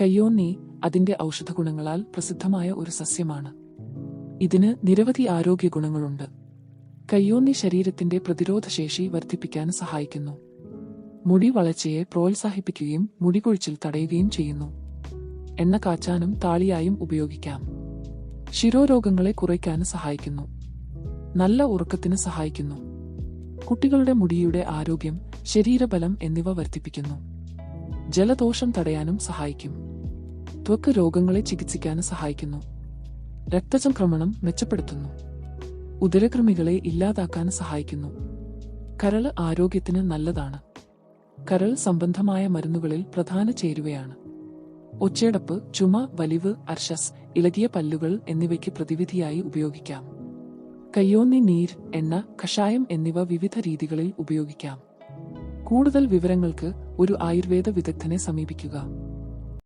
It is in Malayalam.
കയ്യോന്നി അതിന്റെ ഔഷധഗുണങ്ങളാൽ പ്രസിദ്ധമായ ഒരു സസ്യമാണ്. ഇതിന് നിരവധി ആരോഗ്യ ഗുണങ്ങളുണ്ട് കയ്യോന്നി ശരീരത്തിന്റെ പ്രതിരോധശേഷി വർദ്ധിപ്പിക്കാൻ സഹായിക്കുന്നു. മുടി വളർച്ചയെ പ്രോത്സാഹിപ്പിക്കുകയും മുടികൊഴിച്ചിൽ തടയുകയും ചെയ്യുന്നു. എണ്ണ കാച്ചാനും താളിയായും ഉപയോഗിക്കാം. ശിരോരോഗങ്ങളെ കുറയ്ക്കാൻ സഹായിക്കുന്നു. നല്ല ഉറക്കത്തിന് സഹായിക്കുന്നു. കുട്ടികളുടെ മുടിയുടെ ആരോഗ്യം ശരീരബലം എന്നിവ വർദ്ധിപ്പിക്കുന്നു. ജലദോഷം തടയാനും സഹായിക്കും. ത്വക്ക് രോഗങ്ങളെ ചികിത്സിക്കാനും സഹായിക്കുന്നു. രക്തചംക്രമണം മെച്ചപ്പെടുത്തുന്നു. ഉദരകൃമികളെ ഇല്ലാതാക്കാൻ സഹായിക്കുന്നു. കരൾ ആരോഗ്യത്തിന് നല്ലതാണ്. കരൾ സംബന്ധമായ മരുന്നുകളിൽ പ്രധാന ചേരുവയാണ്. ഒച്ചയടപ്പ് ചുമ വലിവ് അർശസ് ഇളകിയ പല്ലുകൾ എന്നിവയ്ക്ക് പ്രതിവിധിയായി ഉപയോഗിക്കാം. കയ്യോന്നി നീർ എണ്ണ കഷായം എന്നിവ വിവിധ രീതികളിൽ ഉപയോഗിക്കാം. കൂടുതൽ വിവരങ്ങൾക്ക് ഒരു ആയുർവേദ വിദഗ്ധനെ സമീപിക്കുക.